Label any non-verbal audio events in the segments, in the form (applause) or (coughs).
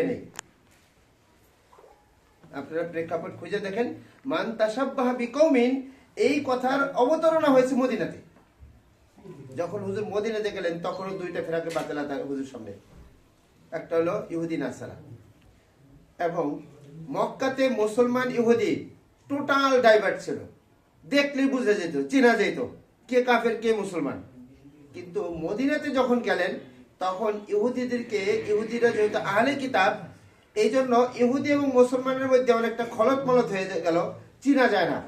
হয় নাই। আপনারা প্রেক্ষাপট খুঁজে দেখেন, মান তাসাব্বাহা বিকৌমিন, এই কথার অবতারণা হয়েছে মদিনাতে। যখন হুজুর মদিনাতে গেলেন, তখনও দুইটা ফেরাকে বাতিলা হুজুর সামনে। একটা হলো ইহুদি নাসারা। এবং মক্কাতে মুসলমান ইহুদি টোটাল ডাইভার্ট ছিল। দেখলেই বুঝে যেত, চেনা যেত, কে কাফের, কে মুসলমান। কিন্তু মদিনাতে যখন গেলেন তখন ইহুদিদেরকে, ইহুদিরা যেহেতু আহলে কিতাব এই জন্য ইহুদি এবং মুসলমানের মধ্যে অনেকটা খলত মলত হয়ে গেল, চিনা যায় না।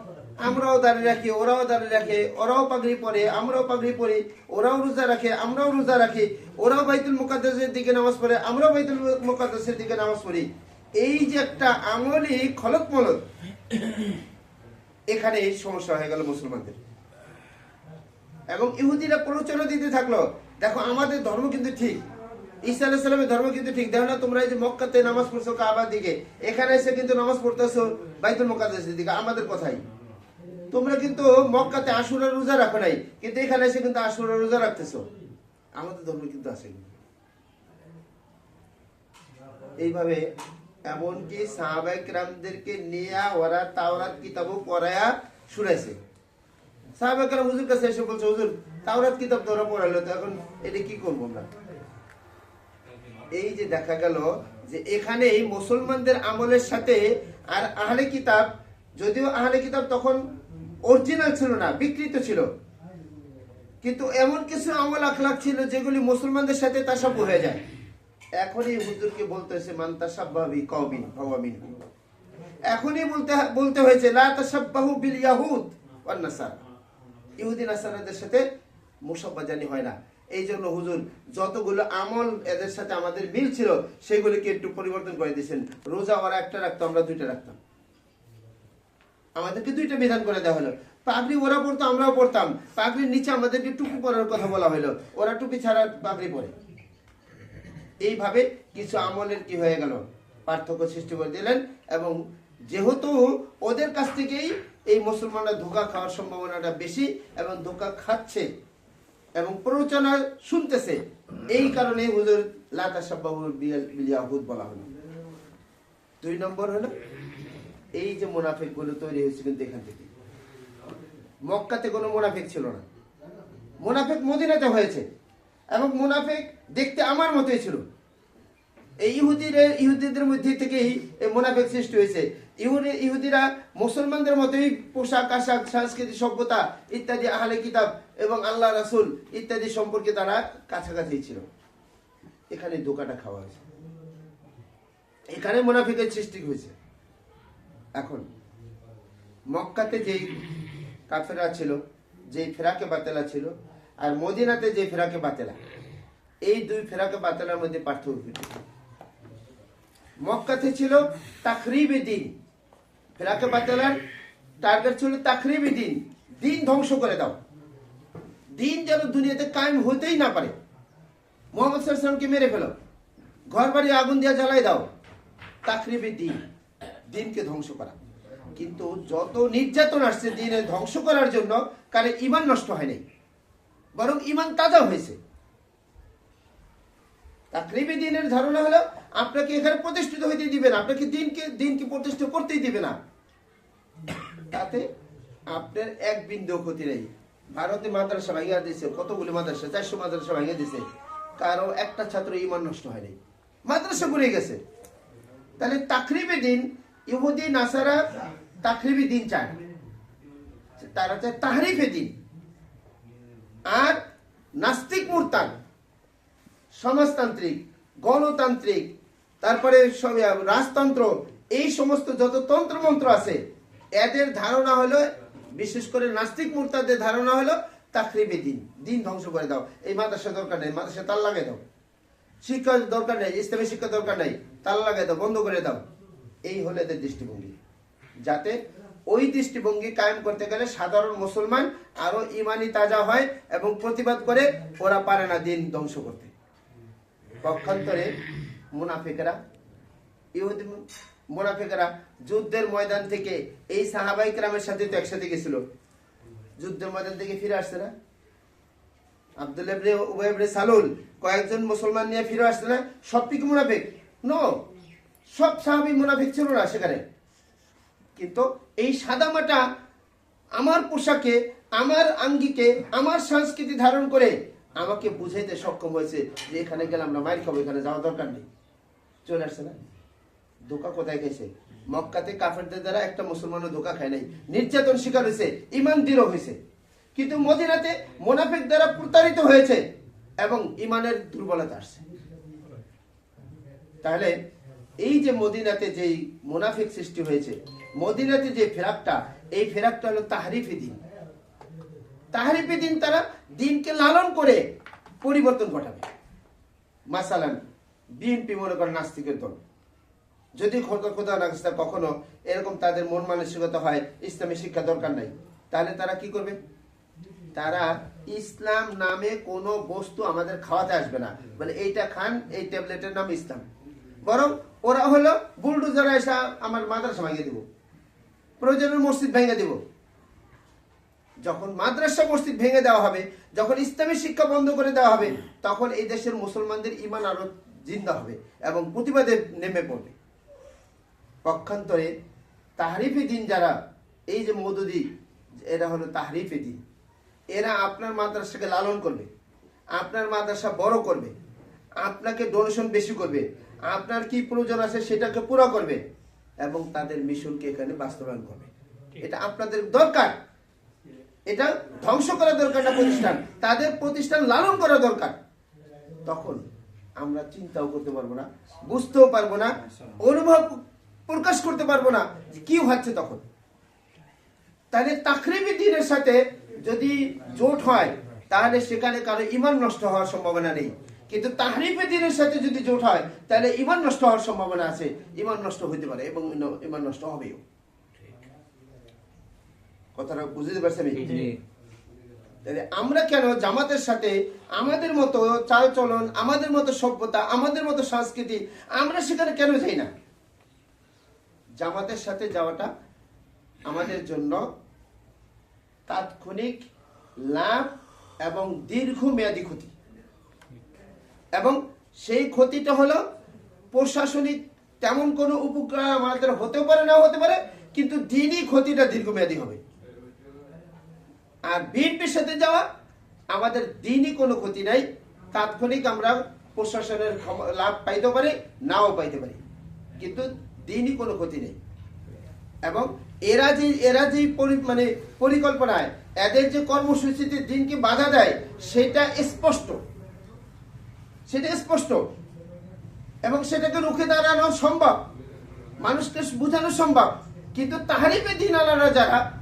আমরাও দাঁড়িয়ে রাখি, ওরাও দাঁড়িয়ে রাখে, ওরাও পাগড়ি পরে, আমরাও পাগড়ি পরি, ওরাও রোজা রাখে, আমরাও রোজা রাখি, ওরাও বাইতুল মুকাদ্দাসের দিকে নামাজ পড়ে, আমরাও বাইতুল মুকাদ্দাসের দিকে নামাজ পড়ি। এই যে একটা আমলি খলত মলত এখানে সমস্যা হয়ে গেল মুসলমানদের। এবং ইহুদিরা প্ররোচনা দিতে থাকল। দেখো, আমাদের ধর্ম কিন্তু ঠিক। ঈসা ধর্ম কিন্তু ঠিক। দেখো না তোমরা এই যে মক্কাতে নামাজ পড়ছো কাবার দিকে, এখানে এসে কিন্তু নামাজ পড়তেছো বাইতুল মুকাদ্দাসের দিকে, আমাদের কথাই। তোমরা কিন্তু মক্কাতে আশুরা রোজা রাখো নাই, কিন্তু এখানে এসে কিন্তু আশুরা রোজা রাখতেছো। আমাদের ধর্ম কিন্তু আসেনি এইভাবে এমনকি সাহাবাইক রামদেরকে নিয়ে ওরা তাওরাত কিতাবও পড়ায়া শুনেছে হুজুর কাছে এসে বলছে, হুজুর, তাওরাত কিতাব তো ওরা পড়াইলো তো এখন এটা কি করব আমরা? এই যে দেখা গেল যে এখানে মুসলমানদের আমলের সাথে আর আহলে কিতাব, যদিও আহলে কিতাব তখন অরিজিনাল ছিল না, বিকৃত ছিল। কিন্তু এমন কিছু আমল আখলাক ছিল যেগুলি মুসলমানদের সাথে তাসাব্য হয়ে যায়। এখনই হুজুরকে বলতে হয়েছে মান তাসাব্বাবি কওমিন ফাওয়ামিন এখনই বলতে বলতে হয়েছে, লা তাসাব্বাহু বিল ইয়াহুদ ইহুদি নাসারাদের সাথে মুসাব্বা জানি হয় না। এই জন্য হুজুর, যতগুলো আমল এদের সাথে আমাদের মিল ছিল, সেগুলিকে একটু পরিবর্তন করে দিয়েছেন। রোজা ওরা একটা রাখতো, আমরা দুইটা রাখতাম। আমাদেরকে দুইটা বিধান করে দেওয়া হলো। পাগড়ি ওরা পড়তো আমরাও পড়তাম পাগড়ির নিচে আমাদেরকে টুপি পরার কথা বলা হলো। ওরা টুপি ছাড়া পাগড়ি পরে। এইভাবে কিছু আমলের কি হয়ে গেল? পার্থক্য সৃষ্টি করে দিলেন এবং যেহেতু ওদের কাছ থেকেই এই মুসলমানরা ধোকা খাওয়ার সম্ভাবনাটা বেশি এবং ধোকা খাচ্ছে এবং প্ররোচনা শুনতেছে। এই কারণে হুজুর বিলিয়াহুদ বলা হলো। দুই নম্বর হলো, এই যে মুনাফিকগুলো তৈরি হয়েছে কিন্তু এখান থেকে। মক্কাতে কোনো মুনাফিক ছিল না। মুনাফিক মদিনাতে হয়েছে এবং মুনাফিক দেখতে আমার মতোই ছিল। এই ইহুদির ইহুদিদের মধ্যে থেকেই এই মুনাফিক সৃষ্টি হয়েছে। ইহুদি, ইহুদিরা মুসলমানদের মতোই পোশাক, আশাক সংস্কৃতি সভ্যতা ইত্যাদি, আহলে কিতাব এবং আল্লাহ রাসূল ইত্যাদি সম্পর্কে তারা কাছাকাছি ছিল। এখানে ধোকাটা খাওয়া হয়েছে। এখানে মুনাফিকের সৃষ্টি হয়েছে। এখন, মক্কাতে যেই কাফেরা ছিল, যেই ফেরাকে বাতেলা ছিল, আর মদিনাতে যে ফেরাকে বাতেলা, এই দুই ফেরাকে বাতেলার মধ্যে পার্থক্য মক্কাতে ছিল তাকরিবে দিন ফেরাকে বাতেলার টার্গেট ছিল তাকরিবি দিন। দিন ধ্বংস করে দাও। দিন যেন দুনিয়াতে কায়েম হতেই না পারে। মোহাম্মদ সাল্লামকে মেরে ফেলো? ঘর বাড়ি আগুন দিয়ে জ্বালাই দাও। তাকরিবি দিন। দিনকে ধ্বংস করা। কিন্তু যত নির্যাতন আসছে, দিনে ধ্বংস করার জন্য কারে ইমান নষ্ট হয়নি বরং ইমান তাজা হয়েছে। তাকরিবি দিনের ধারণা হলো, আপনাকে এখানে প্রতিষ্ঠিত হইতে দিবে না। আপনাকে দিনকে দিনকে প্রতিষ্ঠিত করতেই দিবে না। তাতে আপনার এক বিন্দু ক্ষতি নেই। ভারতে মাদ্রাসা ভাঙিয়া দিছে, কতগুলি মাদ্রাসা? চারশো মাদ্রাসা ভাঙিয়ে দিছে। কারও একটা ছাত্র ইমান নষ্ট হয়নি মাদ্রাসা ঘুরে গেছে। তাহলে তাকরিবি দিন, ইহুদি, নাসারা তাকরিবি দিন চায়। তারা চায় তাহরিফে দিন। আর নাস্তিক মুরতান সমাজতান্ত্রিক, গণতান্ত্রিক, তারপরে রাজতন্ত্র, এই সমস্ত যত তন্ত্রমন্ত্র আছে এদের ধারণা হলো, বিশেষ করে নাস্তিক মুরতাদের ধারণা হলো, তাকরিবে দিন দিন ধ্বংস করে দাও। এই মাদ্রাসা দরকার নেই মাদ্রাসা তাল লাগাই দাও। শিক্ষা দরকার নেই, ইসলামী শিক্ষা দরকার নেই, তাল লাগাই দাও, বন্ধ করে দাও। এই হলো এদের দৃষ্টিভঙ্গি। যাতে ওই দৃষ্টিভঙ্গি কায়েম করতে গেলে সাধারণ মুসলমান আরও ইমানি তাজা হয় এবং প্রতিবাদ করে ওরা পারে না দিন ধ্বংস করতে। পক্ষান্তরে মুনাফিকরা, ইহুদি মুনাফিকরা যুদ্ধের ময়দান থেকে এই সাহাবাই গ্রামের সাথে তো একসাথে গেছিল। যুদ্ধের ময়দান থেকে ফিরে আসছে না। আব্দুল ইবনে উবাই ইবনে সালুল কয়েকজন মুসলমান নিয়ে ফিরে আসছে না। সব কি মুনাফিক? নো সব সাহাবি মুনাফিক ছিল না সেখানে। কিন্তু এই সাদামাটা আমার পোশাকে, আমার আঙ্গিকে, আমার সংস্কৃতি ধারণ করে আমাকে বুঝাইতে সক্ষম হয়েছে যে এখানে গেলাম না মাইর খাব, এখানে যাওয়া দরকার নেই। চলে আসছে না। ধোকা কোথায় গেছে মক্কাতে কাফেরদের দ্বারা একটা মুসলমানও ধোকা খায় নাই। নির্যাতন শিকার হয়েছে ইমান দৃঢ় হয়েছে। কিন্তু মদিনাতে মোনাফিক দ্বারা প্রতারিত হয়েছে এবং ইমানের দুর্বলতা আসছে। তাহলে এই যে মদিনাতে যেই মুনাফিক সৃষ্টি হয়েছে, মদিনাতে যে ফেরাকটা, এই ফেরাকটা হলো তাহারিফি দিন। তাহারিফি দিন তারা দিনকে লালন করে পরিবর্তন ঘটাবে। মাসালান, বিএনপি মনে করেন নাস্তিকের দল। যদি খোদা নাস্তা কখনো এরকম তাদের মন মানসিকতা হয়, ইসলামী শিক্ষা দরকার নাই। তাহলে তারা কি করবে? তারা ইসলাম নামে কোনো বস্তু আমাদের খাওয়াতে আসবে না। বলে, এইটা খান, এই ট্যাবলেটের নাম ইসলাম। বরং ওরা হলো বুলডোজার এসে আমার মাদ্রাসা ভাঙিয়ে দিব। প্রয়োজনের মসজিদ ভেঙে দিব। যখন মাদ্রাসা মসজিদ ভেঙে দেওয়া হবে, যখন ইসলামী শিক্ষা বন্ধ করে দেওয়া হবে, তখন এই দেশের মুসলমানদের ইমান আরও জিন্দা হবে এবং প্রতিবাদে নেমে পড়বে। পক্ষান্তরে তাহরিফি দিন যারা, এই যে মৌদুদি, এরা হলো তাহরিফি দিন। এরা আপনার মাদ্রাসাকে লালন করবে, আপনার মাদ্রাসা বড় করবে, আপনাকে ডোনেশন বেশি করবে, আপনার কি প্রয়োজন আছে সেটাকে পুরো করবে, এবং তাদের মিশনকে এখানে বাস্তবায়ন করবে। এটা আপনাদের দরকার। এটা ধ্বংস করা দরকার না প্রতিষ্ঠান, তাদের প্রতিষ্ঠান লালন করা দরকার। তখন আমরা চিন্তাও করতে পারব না, বুঝতেও পারব না, অনুভব প্রকাশ করতে পারব না কি হচ্ছে তখন। তাহলে তাকরিবি দিনের সাথে যদি জোট হয় তাহলে সেখানে কারও ইমান নষ্ট হওয়ার সম্ভাবনা নেই। কিন্তু তাহরিফে দিনের সাথে যদি জোট হয় তাহলে ইমান নষ্ট হওয়ার সম্ভাবনা আছে। ইমান নষ্ট হইতে পারে এবং ইমান নষ্ট হবেও। কথাটা বুঝতে পারছি আমি তাহলে আমরা কেন জামাতের সাথে আমাদের মতো চাল চলন আমাদের মতো সভ্যতা আমাদের মতো সংস্কৃতি আমরা সেখানে কেন যাই না? জামাতের সাথে যাওয়াটা আমাদের জন্য তাৎক্ষণিক লাভ এবং দীর্ঘমেয়াদী ক্ষতি। এবং সেই ক্ষতিটা হলো প্রশাসনিক তেমন কোনো উপকার আমাদের হতেও পারে না হতে পারে, কিন্তু দিনই ক্ষতিটা দীর্ঘমেয়াদী হবে। আর বিএনপির সাথে যাওয়া আমাদের দিনই কোনো ক্ষতি নাই, তাৎক্ষণিক আমরা প্রশাসনের লাভ পাইতে পারি, নাও পাইতে পারি। কিন্তু দিনই কোনো ক্ষতি নেই। এবং এরা যে এরা যে মানে পরিকল্পনায় এদের যে কর্মসূচিতে দিনকে বাধা দেয়, সেটা স্পষ্ট। সেটা স্পষ্ট। এবং সেটাকে রুখে দাঁড়ানো সম্ভব। মানুষকে বোঝানো সম্ভব। কিন্তু তাহারিপে দিন আলারা যারা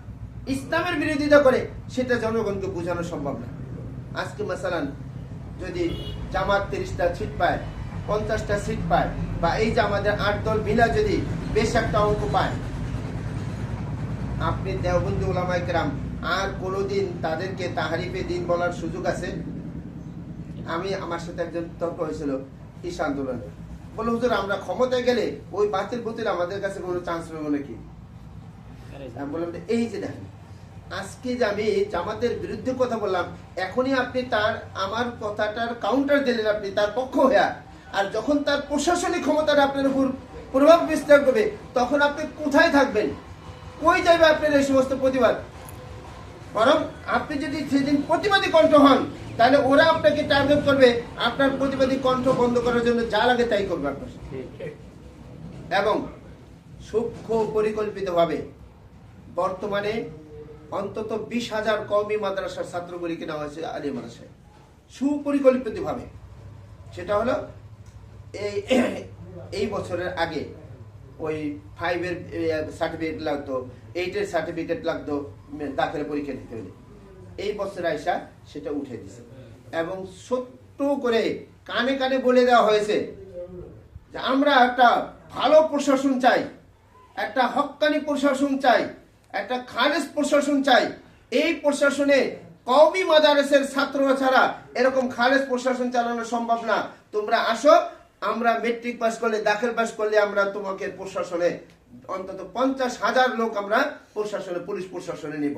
ইসলামের বিরোধিতা করে, সেটা জনগণকে বোঝানো সম্ভব না। আজকে মাসালান যদি জামাত তিরিশটা সিট পায়, পঞ্চাশটা সিট পায় বা এই যে আমাদের আট দল মিলা যদি বেশ একটা অঙ্ক পায়, আপনি দেওবন্দি কেরাম, আর কোনোদিন তাদেরকে তাহারিফে দিন বলার সুযোগ আছে? আমি আমার সাথে একজন তর্ক হয়েছিল, ঈশা আন্দোলনে। বলে, হুজুর, আমরা ক্ষমতায় গেলে ওই বাতিল বুতিল আমাদের কাছে কোনো চান্স পাবো নাকি? বললাম, এই যে দেখেন, আজকে যে আমি জামাতের বিরুদ্ধে কথা বললাম, এখনই আপনি তার, আমার কথাটার কাউন্টার দিলেন আপনি, তার পক্ষ হয়ে। আর যখন তার প্রশাসনিক ক্ষমতাটা আপনার উপর প্রভাব বিস্তার করবে তখন আপনি কোথায় থাকবেন? কই যাবে আপনার এই সমস্ত প্রতিবাদ? বরং আপনি যদি সেদিন প্রতিবাদী কণ্ঠ হন তাহলে ওরা আপনাকে টার্গেট করবে আপনার প্রতিবাদী কণ্ঠ বন্ধ করার জন্য যা লাগে তাই করবে আপনার। এবং সূক্ষ্ম পরিকল্পিতভাবে বর্তমানে অন্তত বিশ হাজার কওমি মাদ্রাসার ছাত্রগুলিকে নেওয়া হয়েছে আলিয়া মাদ্রাসায়। সুপরিকল্পিতভাবে। সেটা হলো এই (coughs) এই বছরের আগে ওই ফাইভের সার্টিফিকেট লাগতো এইটের সার্টিফিকেট লাগতো উম, দাখিলে পরীক্ষা দিতে হলে। এই বছর আইসা সেটা উঠে দিছে। এবং ছোট্ট করে কানে কানে বলে দেওয়া হয়েছে যে আমরা একটা ভালো প্রশাসন চাই একটা হক্কানি প্রশাসন চাই একটা খালেজ প্রশাসন চাই। এই প্রশাসনে কওমি মাদারেসের ছাত্ররা ছাড়া এরকম খালেজ প্রশাসন চালানো সম্ভব না। তোমরা আসো আমরা মেট্রিক পাস করলে, দাখিল পাস করলে আমরা তোমাকে প্রশাসনে অন্তত পঞ্চাশ হাজার লোক আমরা প্রশাসনে, পুলিশ প্রশাসনে নিব।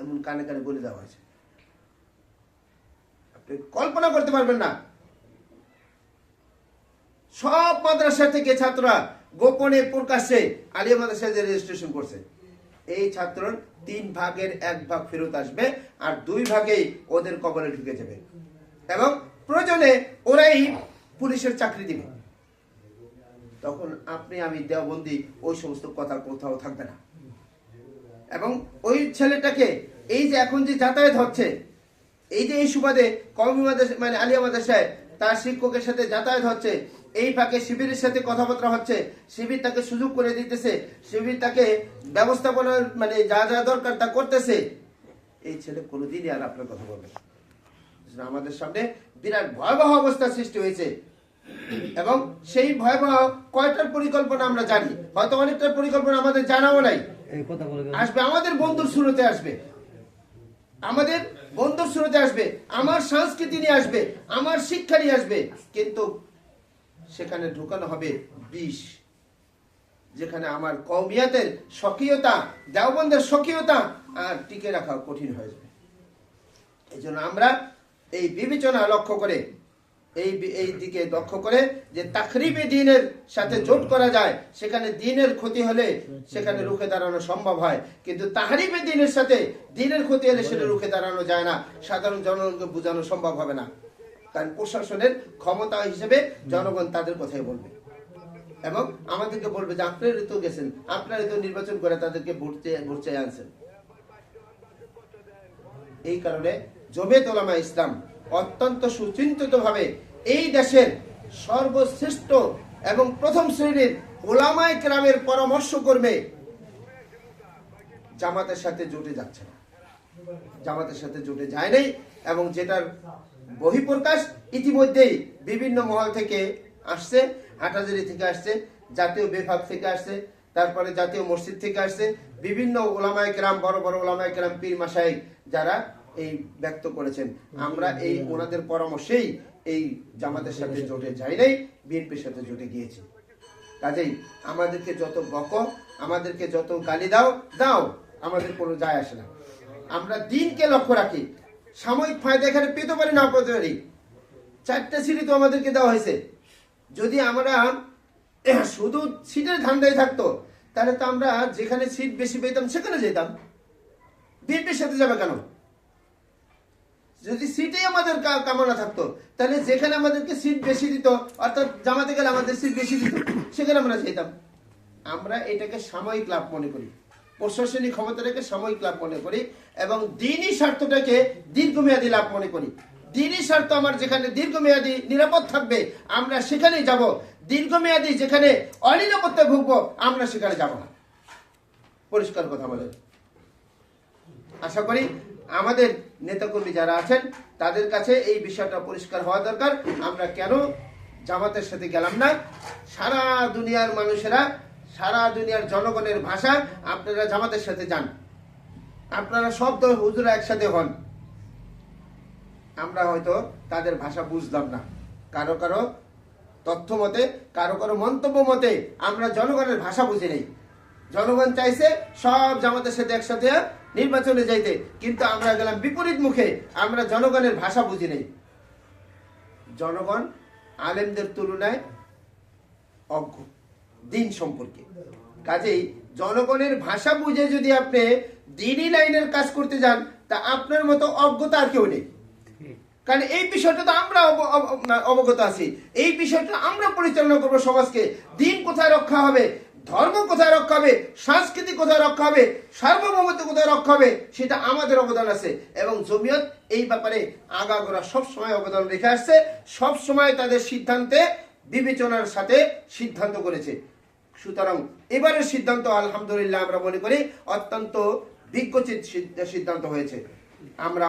এমন কানে কানে বলে দেওয়া হয়েছে। আপনি কল্পনা করতে পারবেন না। সব মাদ্রাসা থেকে ছাত্ররা গোপনে প্রকাশ্যে আলিয়া মাদ্রাসায় যে রেজিস্ট্রেশন করছে, এই ছাত্রর তিন ভাগের এক ভাগ ফেরত আসবে আর দুই ভাগেই ওদের কবলে ঢুকে যাবে। এবং প্রয়োজনে ওরাই পুলিশের চাকরি দিবে। তখন আপনি আমি দেওবন্দি, ওই সমস্ত কথা কোথাও থাকবে না। এবং ওই ছেলেটাকে এই যে এখন যে যাতায়াত হচ্ছে, এই যে এই সুবাদে মাদ্রাসা মানে আলিয়া মাদ্রাসায় তার শিক্ষকের সাথে যাতায়াত হচ্ছে, এই ফাঁকে শিবিরের সাথে কথাবার্তা হচ্ছে, শিবির তাকে সুযোগ করে দিতেছে, শিবির তাকে ব্যবস্থাপনার মানে যা যা দরকার তা করতেছে। এই ছেলে কোনোদিনই আর আপনার কথা বলবে আমাদের সামনে বিরাট ভয়াবহ অবস্থা সৃষ্টি হয়েছে। এবং সেই ভয়াবহ কয়টার পরিকল্পনা আমরা জানি? হয়তো অনেকটার পরিকল্পনা আমাদের জানাও নাই। আসবে আমাদের বন্ধুর শুরুতে আসবে। আমাদের বন্ধুর শুরুতে আসবে আমার সংস্কৃতি নিয়ে আসবে আমার শিক্ষা নিয়ে আসবে। কিন্তু সেখানে ঢুকানো হবে বিষ যেখানে আমার কৌমিয়াতের স্বকীয়তা দেওবন্দের স্বকীয়তা আর টিকে রাখা কঠিন হয়ে যাবে। এই আমরা এই বিবেচনা লক্ষ্য করে এই এই দিকে লক্ষ্য করে যে তাকরিবে দিনের সাথে জোট করা যায়, সেখানে দিনের ক্ষতি হলে সেখানে রুখে দাঁড়ানো সম্ভব হয়। কিন্তু তাহারিবে দিনের সাথে দিনের ক্ষতি হলে সেটা রুখে দাঁড়ানো যায় না। সাধারণ জনগণকে বোঝানো সম্ভব হবে না। কারণ প্রশাসনের ক্ষমতা হিসেবে জনগণ তাদের কথাই বলবে। এবং আমাদেরকে বলবে যে আপনারই তো গেছেন আপনারই তো নির্বাচন করে তাদেরকে ভোট ভোট চেয়ে আনছেন। এই কারণে জমিয়ত ওলামা ইসলাম অত্যন্ত সুচিন্তিত ভাবে এই দেশের সর্বশ্রেষ্ঠ এবং প্রথম শ্রেণির ওলামায় কেরামের পরামর্শ করবে, জামাতের সাথে জুটে যাচ্ছে না। জামাতের সাথে জুটে যায় নাই এবং যেটার বহিঃপ্রকাশ ইতিমধ্যেই বিভিন্ন মহল থেকে আসছে হাটাজারি থেকে আসছে, জাতীয় বিভাগ থেকে আসছে, তারপরে জাতীয় মসজিদ থেকে আসছে, বিভিন্ন ওলামায় কেরাম, বড় বড় ওলামায় কেরাম, পীর মাসাই যারা এই ব্যক্ত করেছেন। আমরা এই ওনাদের পরামর্শেই এই জামাতের সাথে জোটে যাই নাই বিএনপির সাথে জোটে গিয়েছি। কাজেই আমাদেরকে যত বক আমাদেরকে যত গালি দাও দাও আমাদের কোনো যায় আসে না। আমরা দিনকে লক্ষ্য রাখি। সাময়িক ফায়দা এখানে পেতে পারি না পেতে পারি চারটা সিঁড়ি তো আমাদেরকে দেওয়া হয়েছে। যদি আমরা (coughs) শুধু সিটের ধান্দায় থাকতো তাহলে তো আমরা যেখানে সিট বেশি পেতাম সেখানে যেতাম। বিএনপির সাথে যাবে কেন? যদি সিটেই আমাদের কামনা থাকতো, তাহলে যেখানে আমাদেরকে সিট বেশি দিত, অর্থাৎ জামাতে গেলে আমাদের সিট বেশি দিত, সেখানে আমরা যেতাম। আমরা এটাকে সাময়িক লাভ মনে করি। প্রশাসনিক ক্ষমতাটাকে সাময়িক লাভ মনে করি এবং দিনই স্বার্থটাকে দীর্ঘমেয়াদী লাভ মনে করি। দিনই স্বার্থ আমার যেখানে দীর্ঘমেয়াদী নিরাপদ থাকবে, আমরা সেখানেই যাব। দীর্ঘমেয়াদী যেখানে অনিরাপত্তায় ভুগবো, আমরা সেখানে যাব না। পরিষ্কার কথা বলেন। আশা করি আমাদের নেতাকর্মী যারা আছেন, তাদের কাছে এই বিষয়টা পরিষ্কার হওয়া দরকার। আমরা কেন জামাতের সাথে গেলাম না? সারা দুনিয়ার মানুষেরা, সারা দুনিয়ার জনগণের ভাষা আপনারা জামাতের সাথে যান। আপনারা সব দল হুজুরা একসাথে হন। আমরা হয়তো তাদের ভাষা বুঝলাম না। কারও কারও তথ্য মতে, কারও কারও মন্তব্য মতে আমরা জনগণের ভাষা বুঝি নেই। জনগণ চাইছে সব জামাতের সাথে একসাথে নির্বাচনে যাইতে, কিন্তু আমরা গেলাম বিপরীত মুখে। আমরা জনগণের ভাষা বুঝি নেই। জনগণ আলেমদের তুলনায় অজ্ঞ, দিন সম্পর্কে। কাজেই জনগণের ভাষা বুঝে যদি আপনি দিনই লাইনের কাজ করতে যান, তা আপনার মতো অজ্ঞতা আর কেউ নেই। কারণ এই বিষয়টা তো আমরা অব- অব- অবগত আছি। এই বিষয়টা আমরা পরিচালনা করব সমাজকে। দিন কোথায় রক্ষা হবে ধর্ম কোথায় রক্ষা হবে? সংস্কৃতি কোথায় রক্ষা হবে? সার্বভৌমত্ব কোথায় রক্ষা হবে? সেটা আমাদের অবদান আছে। এবং জমিয়ত এই ব্যাপারে আগাগোড়া সব সময় অবদান রেখে আসছে। সব সময় তাদের সিদ্ধান্তে, বিবেচনার সাথে সিদ্ধান্ত করেছে। সুতরাং এবারের সিদ্ধান্ত, আলহামদুলিল্লাহ, আমরা মনে করি অত্যন্ত বিজ্ঞচিত সিদ্ধান্ত হয়েছে। আমরা